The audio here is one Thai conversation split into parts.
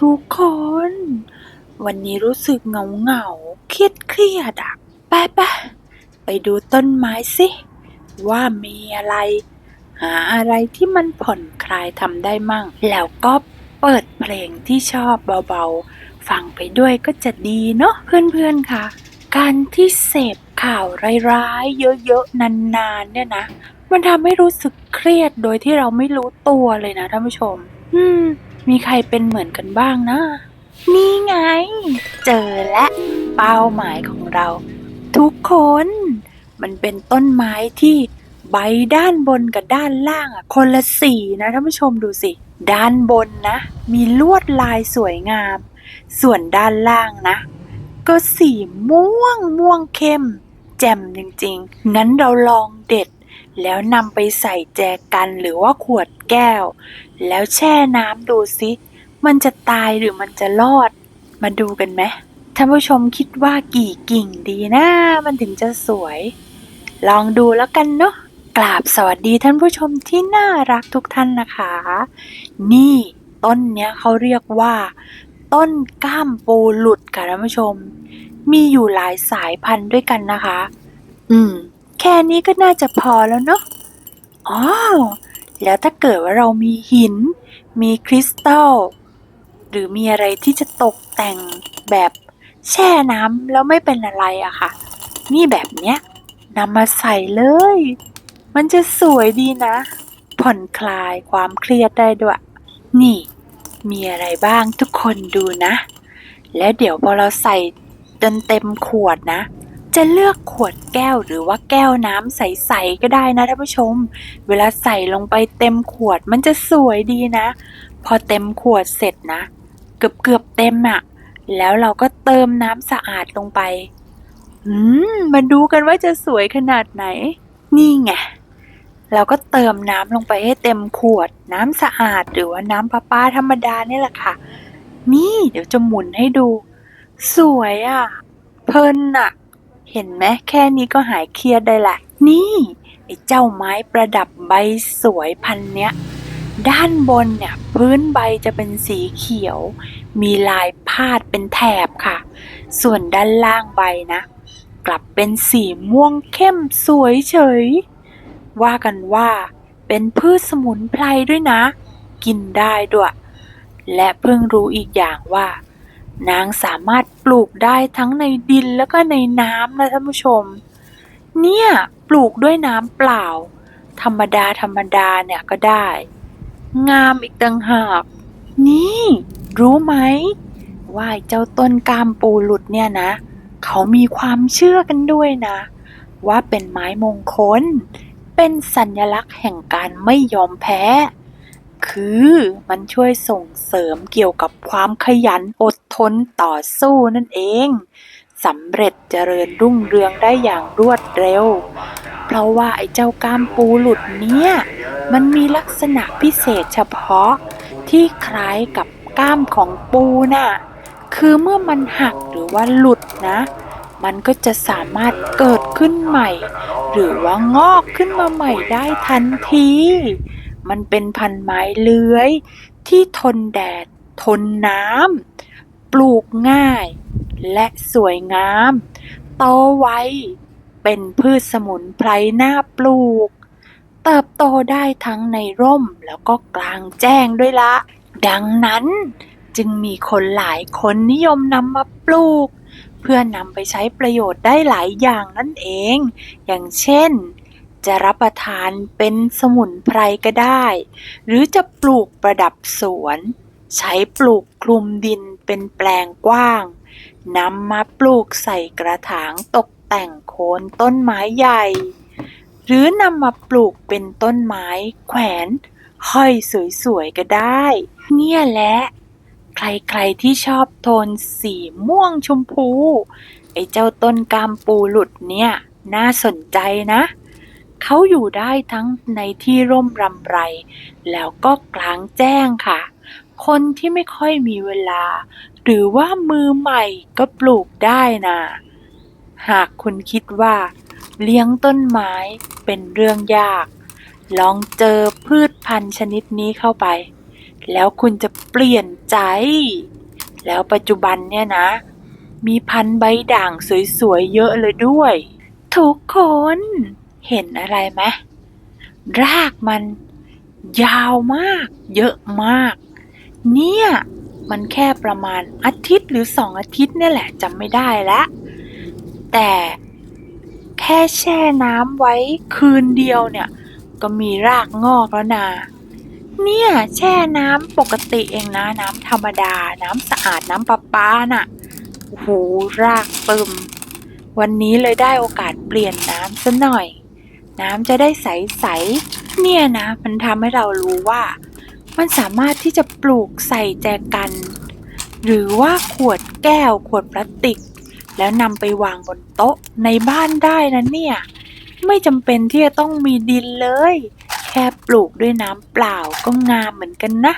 ทุกคน วันนี้รู้สึกเหงาเหงาเครียดเครียดอะไปไปไปดูต้นไม้สิ ว่ามีอะไร หาอะไรที่มันผ่อนคลายทำได้มั่ง แล้วก็เปิดเพลงที่ชอบเบาๆ ฟังไปด้วยก็จะดีเนาะเพื่อนๆค่ะ การที่เสพข่าวร้ายๆเยอะๆ นานๆ เนี่ยนะ มันทำให้รู้สึกเครียดโดยที่เราไม่รู้ตัวเลยนะท่านผู้ชม อืม มีใครเป็นเหมือนกันบ้างนะ นี่ไง เจอและเป้าหมายของเรา ทุกคน มันเป็นต้นไม้ที่ใบด้านบนกับด้านล่างอะคนละสีนะท่านผู้ชมดูสิ ด้านบนนะ มีลวดลายสวยงาม ส่วนด้านล่างนะ ก็สีม่วงม่วงเข้ม แจ่มจริงๆงั้นเราลองเด็ด แล้วนำไปใส่แจกันหรือว่าขวดแก้ว แล้วแช่น้ำดูสิมันจะตายหรือมันจะรอด มาดูกันไหมท่านผู้ชมคิดว่ากี่กิ่งดีนะมันถึงจะสวย ลองดูแล้วกันเนาะกราบสวัสดีท่านผู้ชมที่น่ารักทุกท่านนะคะ นี่ต้นเนี้ยเขาเรียกว่า ต้นก้ามปูหลุดค่ะท่านผู้ชม มีอยู่หลายสายพันธุ์ด้วยกันนะคะ อืม ค่นี้ก็น่าจะพอแล้วเนาะอ๋อแล้วถ้าเกิดว่าเรามีหิน มีคริสตัล หรือมีอะไรที่จะตกแต่งแบบแช่น้ำแล้วไม่เป็นอะไรอะค่ะ นี่แบบเนี้ยนำมาใส่เลย มันจะสวยดีนะ ผ่อนคลายความเครียดได้ด้วย นี่ มีอะไรบ้างทุกคนดูนะ และเดี๋ยวพอเราใส่จนเต็มขวดนะ จะเลือกขวดแก้วหรือว่าแก้วน้ำใสๆก็ได้นะท่านผู้ชม เวลาใส่ลงไปเต็มขวดมันจะสวยดีนะ พอเต็มขวดเสร็จนะ เกือบเกือบๆเต็มอะ่ะ แล้วเราก็เติมน้ำสะอาดลงไป อืม มาดูกันว่าจะสวยขนาดไหน นี่ไงเราก็เติมน้ำลงไปให้เต็มขวด น้ำสะอาดหรือว่าน้ำประปาธรรมดานี่แหละค่ะ นี่เดี๋ยวจะหมุนให้ดู สวยอะ่ะ เพลินอะ่ะ เห็นไหมแค่นี้ก็หายเครียดได้แหละนี่ไอ้เจ้าไม้ประดับใบสวยพันเนี้ย ด้านบนเนี่ยพื้นใบจะเป็นสีเขียว มีลายพาดเป็นแถบค่ะ ส่วนด้านล่างใบนะ กลับเป็นสีม่วงเข้มสวยเฉย ว่ากันว่าเป็นพืชสมุนไพรด้วยนะ กินได้ด้วย และเพิ่งรู้อีกอย่างว่า นางสามารถปลูกได้ทั้งในดินแล้วก็ในน้ำนะท่านผู้ชม เนี่ยปลูกด้วยน้ำเปล่า ธรรมดาธรรมดาเนี่ยก็ได้ งามอีกต่างหาก นี่ รู้ไหมว่าเจ้าต้นกามปูหลุดเนี่ยนะ เขามีความเชื่อกันด้วยนะ ว่าเป็นไม้มงคล เป็นสัญลักษณ์แห่งการไม่ยอมแพ้ คือมันช่วยส่งเสริมเกี่ยวกับความขยันอด ทนต่อสู้นั่นเองสำเร็จเจริญรุ่งเรืองได้อย่างรวดเร็ว เพราะว่าไอ้เจ้ากามปูหลุดเนี่ย มันมีลักษณะพิเศษเฉพาะที่คล้ายกับก้ามของปูน่ะ คือเมื่อมันหักหรือว่าหลุดนะ มันก็จะสามารถเกิดขึ้นใหม่ หรือว่างอกขึ้นมาใหม่ได้ทันที มันเป็นพันไม้เลื้อยที่ทนแดด ทนน้ำ ปลูกง่าย และสวยงาม โตไว เป็นพืชสมุนไพรน่าปลูก เติบโตได้ทั้งในร่มแล้วก็กลางแจ้งด้วยละ ดังนั้นจึงมีคนหลายคนนิยมนำมาปลูก เพื่อนำไปใช้ประโยชน์ได้หลายอย่างนั่นเอง อย่างเช่น จะรับประทานเป็นสมุนไพรก็ได้ หรือจะปลูกประดับสวน ใช้ปลูกคลุมดิน เป็นแปลงกว้าง นำมาปลูกใส่กระถางตกแต่งโคนต้นไม้ใหญ่ หรือนำมาปลูกเป็นต้นไม้แขวน ห้อยสวยๆก็ได้ เนี่ยแหละใครๆที่ชอบโทนสีม่วงชมพู ไอ้เจ้าต้นกามปูหลุดเนี่ย น่าสนใจนะ เขาอยู่ได้ทั้งในที่ร่มรำไร แล้วก็กลางแจ้งค่ะ คนที่ไม่ค่อยมีเวลา หรือว่ามือใหม่ก็ปลูกได้นะ หากคุณคิดว่า เลี้ยงต้นไม้เป็นเรื่องยาก ลองเจอพืชพันธุ์ชนิดนี้เข้าไป แล้วคุณจะเปลี่ยนใจ แล้วปัจจุบันเนี่ยนะ มีพันธุ์ใบด่างสวยๆเยอะเลยด้วย ทุกคนเห็นอะไรไหมรากมันยาวมาก เยอะมาก เนี่ย มันแค่ประมาณอาทิตย์หรือสองอาทิตย์เนี่ยแหละจำไม่ได้ละ แต่แค่แช่น้ำไว้คืนเดียวเนี่ย ก็มีรากงอกแล้วนะเนี่ยแช่น้ำปกติเองนะน้ำธรรมดา น้ำสะอาดน้ำประปาน่ะโอ้โหรากปึม วันนี้เลยได้โอกาสเปลี่ยนน้ำซะหน่อย น้ำจะได้ใส ๆ เนี่ยนะ มันทำให้เรารู้ว่า มันสามารถที่จะปลูกใส่แจกัน หรือว่าขวดแก้วขวดพลาสติก แล้วนำไปวางบนโต๊ะในบ้านได้นะเนี่ย ไม่จำเป็นที่จะต้องมีดินเลย แค่ปลูกด้วยน้ำเปล่าก็งามเหมือนกันนะ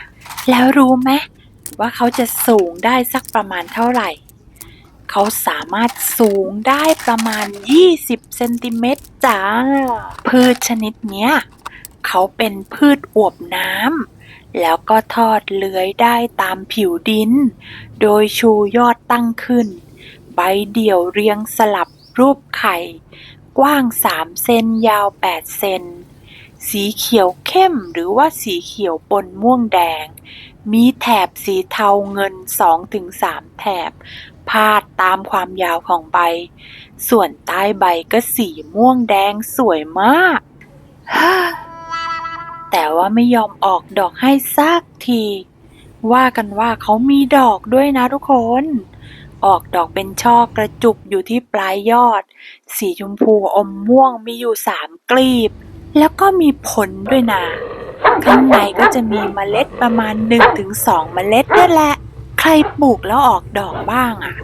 แล้วรู้ไหมว่าเขาจะสูงได้สักประมาณเท่าไหร่ เขาสามารถสูงได้ประมาณ 20 เซนติเมตรจ้า พืชชนิดเนี้ย เขาเป็นพืชอวบน้ำแล้วก็ทอดเลื้อยได้ตามผิวดิน โดยชูยอดตั้งขึ้น ใบเดี่ยวเรียงสลับรูปไข่ กว้าง3เซนยาว8เซน สีเขียวเข้มหรือว่าสีเขียวปนม่วงแดง มีแถบสีเทาเงิน2-3แถบ พาดตามความยาวของใบ ส่วนใต้ใบก็สีม่วงแดงสวยมาก แต่ว่าไม่ยอมออกดอกให้สักที ว่ากันว่าเขามีดอกด้วยนะทุกคน ออกดอกเป็นช่อกระจุกอยู่ที่ปลายยอด สีชมพูอมม่วงมีอยู่สามกลีบ แล้วก็มีผลด้วยนะ ข้างในก็จะมีเมล็ดประมาณ 1-2 เมล็ดนั่นแหละ ใครปลูกแล้วออกดอกบ้างอะ่ะ